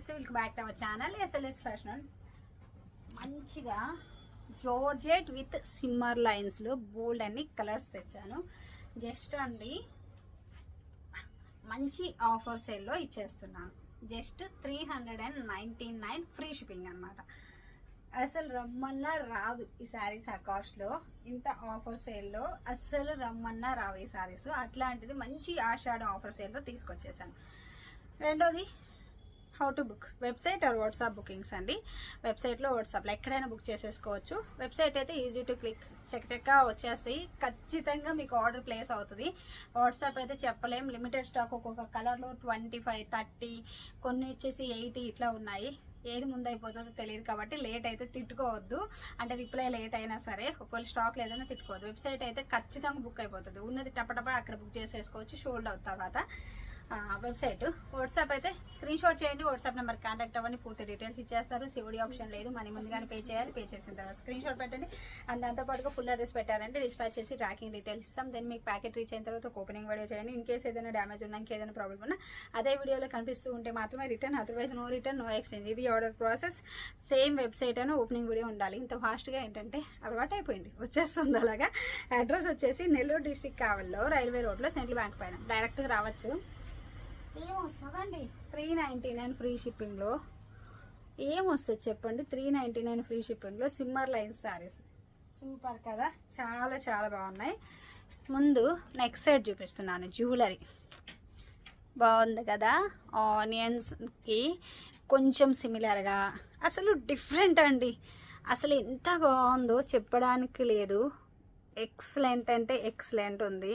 నమస్తే వీళ్ళకి back to our channel SLS fashion మంచిగా జోర్జెట్ విత్ సిమ్మర్ లైన్స్లో బోల్డ్ అన్ని కలర్స్ తెచ్చాను. జస్ట్ అండి మంచి ఆఫర్ సేల్లో ఇచ్చేస్తున్నాను. Just three hundred and ninety nine free shipping అనమాట అసలు రమ్మన్నా రాదు ఈ శారీస్ ఆ కాస్ట్లో ఇంత ఆఫర్ సేల్లో అస్సలు రమ్మన్నా రావు ఈ శారీస్ అట్లాంటిది మంచి ఆషాఢ ఆఫర్ సేల్లో తీసుకొచ్చేసాను. రెండోది how to book website or WhatsApp bookings అండి. వెబ్సైట్లో వాట్సాప్లో ఎక్కడైనా బుక్ చేసేసుకోవచ్చు. వెబ్సైట్ అయితే ఈజీ టు క్లిక్ చెక్ చెక్క వచ్చేస్తాయి. ఖచ్చితంగా మీకు ఆర్డర్ ప్లేస్ అవుతుంది. వాట్సాప్ అయితే చెప్పలేం. లిమిటెడ్ స్టాక్ ఒక్కొక్క కలర్లో ట్వంటీ ఫైవ్ థర్టీ కొన్ని వచ్చేసి ఎయిటీ ఇట్లా ఉన్నాయి. ఏది ముందు అయిపోతుందో తెలియదు కాబట్టి లేట్ అయితే తిట్టుకోవద్దు. అంటే రిప్లై లేట్ అయినా సరే ఒకవేళ స్టాక్ లేదన్నా తిట్టుకోవద్దు. వెబ్సైట్ అయితే ఖచ్చితంగా బుక్ అయిపోతుంది. ఉన్నది టపటప అక్కడ బుక్ చేసేసుకోవచ్చు. షోల్డ్ అవుతుంది తర్వాత. వెబ్సైట్. వాట్సాప్ అయితే స్క్రీన్ షాట్ చేయండి. వాట్సాప్ నెంబర్ కాంటాక్ట్ అవ్వండి. పూర్తి డీటెయిల్స్ ఇచ్చేస్తారు. సివిడి ఆప్షన్ లేదు. మనీ ముందుగానే పే చేయాలి. పే చేసిన తర్వాత స్క్రీన్ షాట్ పెట్టండి. అండ్ దాంతోపాటుగా ఫుల్ అడ్రస్ పెట్టారంటే డిస్పాచ్ చేసి ట్రాకింగ్ డీటెయిల్స్ ఇస్తాం. దెన్ మీకు ప్యాకెట్ రీచ్ అయిన తర్వాత ఓపెనింగ్ వీడియో చేయండి. ఇన్ కేసు ఏదైనా డ్యామేజ్ ఉన్నా ఇంకేదైనా ప్రాబ్లమ్ ఉన్నా అదే వీడియోలో కనిపిస్తూ ఉంటే మాత్రమే return otherwise no return no exchange ఇది ఆర్డర్ ప్రాసెస్ సేమ్ వెబ్సైట్ అని ఓపెనింగ్ వీడియో ఉండాలి. ఇంత ఫాస్ట్గా ఏంటంటే అలవాటు అయిపోయింది. వచ్చేస్తుంది అలాగా. అడ్రస్ వచ్చేసి నెల్లూరు డిస్టిక్ కావల్లో రైల్వే రోడ్లో సెంట్రల్ బ్యాంక్ పైన. డైరెక్ట్గా రావచ్చు. ఏమొస్తుందండి? త్రీ నైంటీ నైన్ ఫ్రీ షిప్పింగ్లో. ఏమొస్తుంది చెప్పండి? త్రీ నైంటీ నైన్ ఫ్రీ షిప్పింగ్లో సిమ్మర్ లైన్ శారీస్ సూపర్ కదా? చాలా చాలా బాగున్నాయి. ముందు నెక్స్ట్ సైడ్ చూపిస్తున్నాను జ్యువెలరీ. బాగుంది కదా? ఆనియన్స్కి కొంచెం సిమిలర్గా. అసలు డిఫరెంట్ అండి. అసలు ఎంత బాగుందో చెప్పడానికి లేదు. ఎక్సలెంట్ అంటే ఎక్సలెంట్ ఉంది.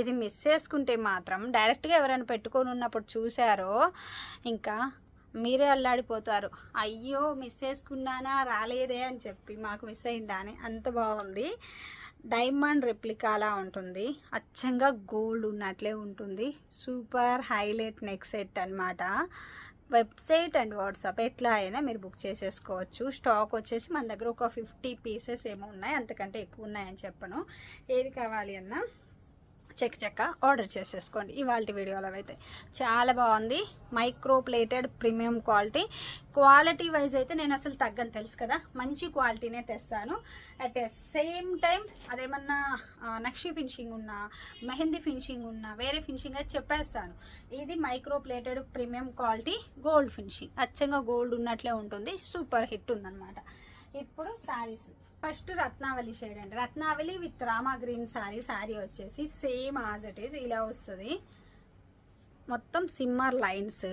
ఇది మిస్ చేసుకుంటే మాత్రం డైరెక్ట్గా ఎవరైనా పెట్టుకొని ఉన్నప్పుడు చూసారో ఇంకా మీరే అల్లాడిపోతారు. అయ్యో మిస్ చేసుకున్నానా? రాలేదే అని చెప్పి మాకు మిస్ అయిందా అని అంత బాగుంది. డైమండ్ రెప్లికాలా ఉంటుంది. అచ్చంగా గోల్డ్ ఉన్నట్లే ఉంటుంది. సూపర్ హైలైట్ నెక్ సెట్ అనమాట వెబ్సైట్ అండ్ వాట్సాప్ ఎట్లా అయినా మీరు బుక్ చేసేసుకోవచ్చు. స్టాక్ వచ్చేసి మన దగ్గర ఒక ఫిఫ్టీ పీసెస్ ఏమో ఉన్నాయి. అంతకంటే ఎక్కువ ఉన్నాయని చెప్పను. ఏది కావాలి అన్నా? చెక్ చెక్క ఆర్డర్ చేసేసుకోండి ఇవాళ వీడియోలో అయితే. చాలా బాగుంది. Micro plated premium quality. Quality wise అయితే నేను అసలు తగ్గని తెలుసు కదా. మంచి క్వాలిటీనే తెస్తాను. అట్ ఎ సేమ్ టైం అదేమన్నా నక్షి ఫినిషింగ్ ఉన్నా మెహందీ ఫినిషింగ్ ఉన్నా వేరే ఫినిషింగ్ అయితే చెప్పేస్తాను. ఇది micro plated premium quality gold finishing. అచ్చంగా గోల్డ్ ఉన్నట్లే ఉంటుంది. సూపర్ హిట్ ఉందన్నమాట. ఇప్పుడు శారీస్. ఫస్ట్ రత్నావళి షేడ్ అండి. రత్నావళి విత్ రామా గ్రీన్ శారీ శారీ వచ్చేసి సేమ్ యాజ్ ఇట్ ఈజ్ ఇలా వస్తుంది. మొత్తం సిమ్మర్ లైన్స్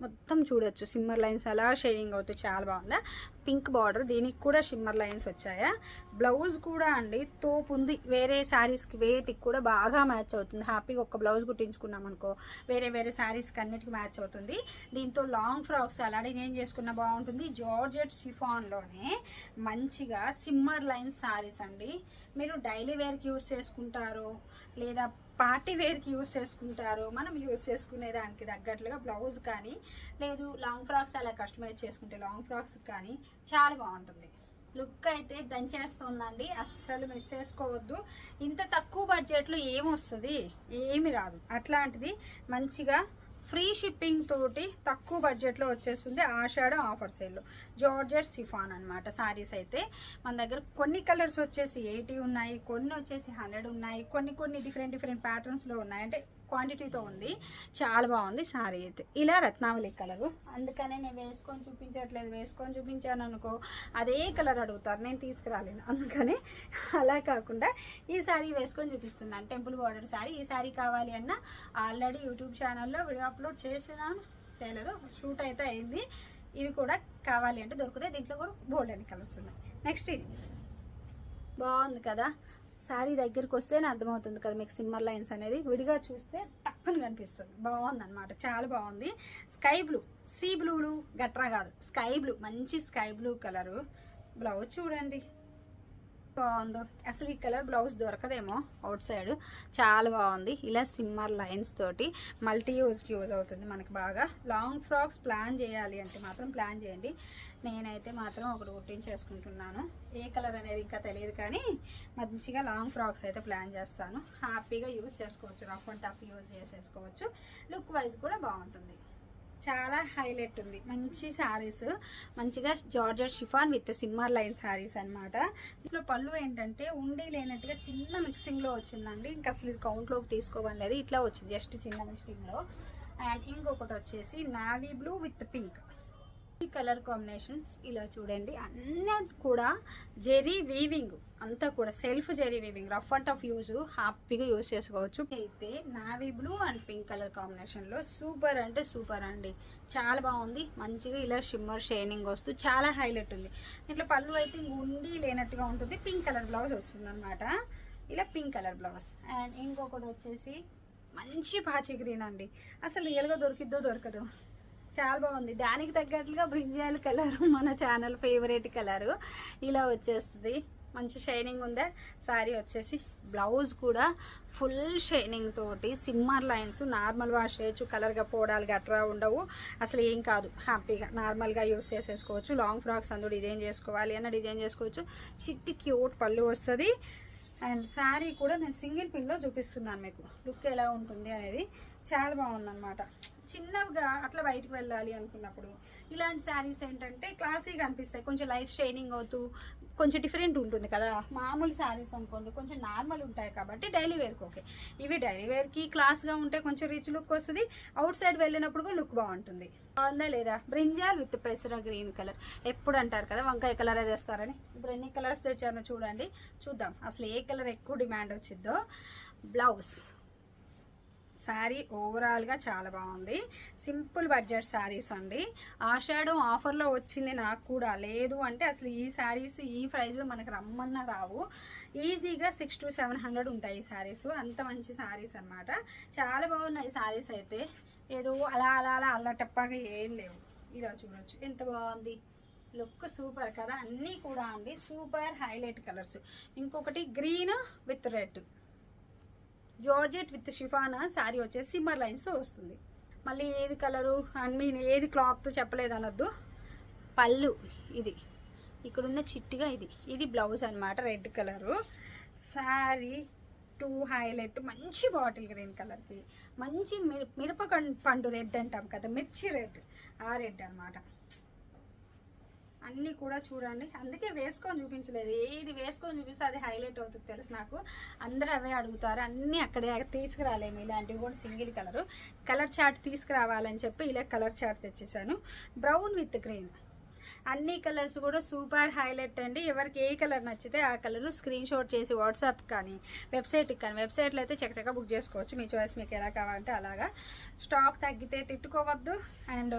మొత్తం చూడొచ్చు. సిమ్మర్ లైన్స్ అలా షేడింగ్ అవుతాయి చాలా బాగుందా? పింక్ బార్డర్ దీనికి కూడా షిమ్మర్ లైన్స్ వచ్చాయా? బ్లౌజ్ కూడా అండి తోపు ఉంది. వేరే శారీస్కి వేటికి కూడా బాగా మ్యాచ్ అవుతుంది. హ్యాపీగా ఒక బ్లౌజ్ కుట్టించుకున్నాం అనుకో వేరే వేరే శారీస్కి అన్నిటికీ మ్యాచ్ అవుతుంది. దీంతో లాంగ్ ఫ్రాక్స్ అలాగే నేను చేసుకున్న బాగుంటుంది. జార్జెట్ షిఫాన్లోనే మంచిగా సిమ్మర్ లైన్స్ శారీస్ అండి. మీరు డైలీ వేర్కి యూస్ చేసుకుంటారు లేదా పార్టీ వేర్కి యూస్ చేసుకుంటారు మనం యూస్ చేసుకునే దానికి తగ్గట్లుగా బ్లౌజ్ కానీ లేదు లాంగ్ ఫ్రాక్స్ అలా కస్టమైజ్ చేసుకుంటే లాంగ్ ఫ్రాక్స్ కానీ చాలా బాగుంటుంది. లుక్ అయితే దంచేస్తుందండి అస్సలు మిస్ చేసుకోవద్దు. ఇంత తక్కువ బడ్జెట్లో ఏమొస్తుంది? ఏమి రాదు. అట్లాంటిది మంచిగా ఫ్రీ షిప్పింగ్ తోటి తక్కువ బడ్జెట్లో వచ్చేస్తుంది. ఆషాఢ ఆఫర్ సేల్లో. జార్జెట్ సిఫాన్ అనమాట శారీస్ అయితే. మన దగ్గర కొన్ని కలర్స్ వచ్చేసి ఎయిటీ ఉన్నాయి కొన్ని వచ్చేసి హండ్రెడ్ ఉన్నాయి కొన్ని కొన్ని డిఫరెంట్ డిఫరెంట్ ప్యాటర్న్స్లో ఉన్నాయి. అంటే క్వాంటిటీతో ఉంది. చాలా బాగుంది శారీ అయితే. ఇలా రత్నావళి కలరు. అందుకనే నేను వేసుకొని చూపించట్లేదు. వేసుకొని చూపించాను అనుకో అదే కలర్ అడుగుతారు. నేను తీసుకురాలేను. అందుకని అలా కాకుండా ఈ శారీ వేసుకొని చూపిస్తున్నాను. Temple border sari. ఈ శారీ కావాలి అన్న ఆల్రెడీ యూట్యూబ్ ఛానల్లో వీడియో అప్లోడ్ చేసినాను చేయలేదు. షూట్ అయితే అయింది. ఇది కూడా కావాలి అంటే దొరుకుతాయి. దీంట్లో కూడా బోల్డ్ అని కలర్స్ ఉన్నాయి. నెక్స్ట్ ఇది. బాగుంది కదా. శారీ దగ్గరికి వస్తేనే అర్థమవుతుంది కదా మీకు సిమ్మర్ లైన్స్ అనేది. విడిగా చూస్తే టక్కున కనిపిస్తుంది. బాగుంది అనమాట చాలా బాగుంది. Sky blue. సీ బ్లూలు గట్రా కాదు. Sky blue. మంచి స్కై బ్లూ కలరు. బ్లౌజ్ చూడండి. బాగుందో. అసలు ఈ కలర్ బ్లౌజ్ దొరకదేమో అవుట్ సైడ్. చాలా బాగుంది. ఇలా సిమ్మర్ లైన్స్ తోటి మల్టీ యూజ్కి యూజ్ అవుతుంది మనకి బాగా. లాంగ్ ఫ్రాక్స్ ప్లాన్ చేయాలి అంటే మాత్రం ప్లాన్ చేయండి. నేనైతే మాత్రం ఒకటి కుట్టించేసుకుంటున్నాను. ఏ కలర్ అనేది ఇంకా తెలియదు కానీ మంచిగా లాంగ్ ఫ్రాక్స్ అయితే ప్లాన్ చేస్తాను. హ్యాపీగా యూజ్ చేసుకోవచ్చు. రఫ్ అండ్ టఫ్ యూజ్ చేసేసుకోవచ్చు. లుక్ వైజ్ కూడా బాగుంటుంది. చాలా హైలైట్ ఉంది. మంచి శారీస్ మంచిగా georgette chiffon with shimmer line saris అన్నమాట. ఇందులో పళ్ళు ఏంటంటే ఉండి లేనట్టుగా చిన్న మిక్సింగ్లో వచ్చిందండి. ఇంకా అసలు ఇది కౌంట్లోకి తీసుకోవట్లేదు ఇట్లా వచ్చింది జస్ట్ చిన్న మిక్సింగ్లో అండ్ ఇంకొకటి వచ్చేసి నావీ బ్లూ విత్ పింక్. ఈ కలర్ కాంబినేషన్ ఇలా చూడండి. అన్నీ కూడా జెరీ వీవింగ్. అంతా కూడా self zari weaving. Rough and tough use. హ్యాపీగా యూజ్ చేసుకోవచ్చు. అయితే navy blue and pink colour కాంబినేషన్లో సూపర్ అంటే సూపర్ అండి. చాలా బాగుంది. మంచిగా ఇలా షిమ్మర్ షైనింగ్ వస్తూ చాలా హైలైట్ ఉంది. ఇట్లా పళ్ళు అయితే ఉండి లేనట్టుగా ఉంటుంది. పింక్ కలర్ బ్లౌజ్ వస్తుంది అనమాట ఇలా పింక్ కలర్ బ్లౌజ్. అండ్ ఇంకొకటి వచ్చేసి మంచి పాచి గ్రీన్ అండి. అసలు రియల్గా దొరికిద్దో దొరకదు. చాలా బాగుంది. దానికి తగ్గట్లుగా బ్రింజాల్ కలర్ మన ఛానల్ ఫేవరెట్ కలరు. ఇలా వచ్చేస్తుంది. మంచి షైనింగ్ ఉందా? శారీ వచ్చేసి బ్లౌజ్ కూడా ఫుల్ షైనింగ్ తోటి సిమ్మర్ లైన్స్ నార్మల్ వాష్ చేయొచ్చు కలర్గా పోవడాలు గట్రా ఉండవు. అసలు ఏం కాదు. హ్యాపీగా నార్మల్గా యూస్ చేసేసుకోవచ్చు. లాంగ్ ఫ్రాక్స్ అందులో డిజైన్ చేసుకోవాలి అన్న డిజైన్ చేసుకోవచ్చు. చిట్టి క్యూట్ పళ్ళు వస్తుంది. అండ్ శారీ కూడా నేను సింగిల్ పిన్లో చూపిస్తున్నాను మీకు. లుక్ ఎలా ఉంటుంది అనేది. చాలా బాగుందన్నమాట. చిన్నగా అట్లా బయటకు వెళ్ళాలి అనుకున్నప్పుడు ఇలాంటి శారీస్ ఏంటంటే క్లాసీగా అనిపిస్తాయి. కొంచెం లైట్ షైనింగ్ అవుతూ కొంచెం డిఫరెంట్ ఉంటుంది కదా. మామూలు శారీస్ అనుకోండి కొంచెం నార్మల్ ఉంటాయి కాబట్టి డైలీ వేర్కి ఓకే ఇవి డైలీ వేర్కి క్లాస్గా ఉంటే కొంచెం రిచ్ లుక్ వస్తుంది. అవుట్ సైడ్ వెళ్ళినప్పుడు కూడా లుక్ బాగుంటుంది. బాగుందా లేదా? బ్రింజాల్ విత్ పెసర గ్రీన్ కలర్ ఎప్పుడు అంటారు కదా వంకాయ కలర్ అది వేస్తారని ఇప్పుడు ఎన్ని కలర్స్ తెచ్చారో చూడండి. చూద్దాం. అసలు ఏ కలర్ ఎక్కువ డిమాండ్ వచ్చిందో బ్లౌజ్ శారీ ఓవరాల్గా చాలా బాగుంది. సింపుల్ బడ్జెట్ శారీస్ అండి. ఆషాఢం ఆఫర్లో వచ్చింది నాకు కూడా. లేదు అంటే అసలు ఈ శారీస్ ఈ ప్రైస్లో మనకు రమ్మన్నా రావు. ఈజీగా సిక్స్ టు సెవెన్ హండ్రెడ్ ఉంటాయి ఈ శారీస్. అంత మంచి శారీస్ అన్నమాట. చాలా బాగున్నాయి శారీస్ అయితే. ఏదో అలా అలా అలా అల్లటప్పగా ఏం లేవు. ఇలా చూడొచ్చు. ఎంత బాగుంది. లుక్ సూపర్ కదా. అన్నీ కూడా అండి. Super highlight colours. ఇంకొకటి green with red. Georgette with షిఫానా sari వచ్చేసి సిమ్మర్ లైన్స్తో వస్తుంది. మళ్ళీ ఏది కలరు అండ్ మీన్ ఏది క్లాత్ చెప్పలేదు అనొద్దు. పళ్ళు ఇది. ఇక్కడ ఉన్న చిట్టిగా ఇది. ఇది బ్లౌజ్ అన్నమాట red colour. Sari too highlight మంచి బాటిల్ గ్రీన్ కలర్కి మంచి మిర మిరప పండు రెడ్ అంటాం కదా మిర్చి రెడ్. ఆ రెడ్ అనమాట అన్నీ కూడా చూడండి. అందుకే వేసుకొని చూపించలేదు. ఏది వేసుకొని చూపిస్తే అది హైలైట్ అవుతుంది తెలుసు నాకు. అందరూ అవే అడుగుతారు. అన్నీ అక్కడే తీసుకురాలేము ఇలాంటివి కూడా సింగిల్ కలరు. కలర్ చార్ట్ తీసుకురావాలని చెప్పి ఇలా colour chart తెచ్చేసాను. Brown with green. అన్ని కలర్స్ కూడా సూపర్ హైలైట్ అండి. ఎవరికి ఏ కలర్ నచ్చితే ఆ కలర్ స్క్రీన్ షాట్ చేసి వాట్సాప్ కానీ వెబ్సైట్కి కానీ వెబ్సైట్లో అయితే చక్కచక్క బుక్ చేసుకోవచ్చు. మీ చాయిస్ మీకు ఎలా కావాలంటే అలాగా. స్టాక్ తగ్గితే తిట్టుకోవద్దు. అండ్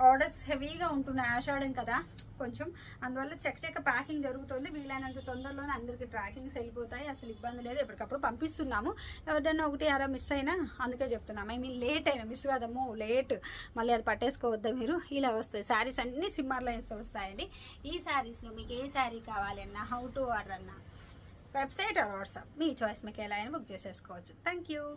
ఆర్డర్స్ హెవీగా ఉంటున్నాయి ఆషాఢం కదా? కొంచెం. అందువల్ల చక్కచక్క ప్యాకింగ్ జరుగుతుంది. వీలైనంత తొందరలోనే అందరికీ ట్రాకింగ్స్ వెళ్ళిపోతాయి. అసలు ఇబ్బంది లేదు. ఎప్పటికప్పుడు పంపిస్తున్నాము. ఎవరిదైనా ఒకటి అరా మిస్ అయినా అందుకే చెప్తున్నాము. ఐ మీన్ లేట్ అయినా మిస్ కాదమ్మో లేట్ మళ్ళీ అది పట్టేసుకోవద్దా మీరు? ఇలా వస్తాయి. శారీస్ అన్నీ సిమ్మర్ లైన్స్తో వస్తాయండి. ఈ శారీస్లో మీకు ఏ శారీ కావాలన్నా హౌ టు ఆర్డర్ అన్నా? వెబ్సైట్ ఆర్ వాట్సాప్ మీ చాయిస్ మీకు ఎలా అయినా బుక్ చేసేసుకోవచ్చు. Thank you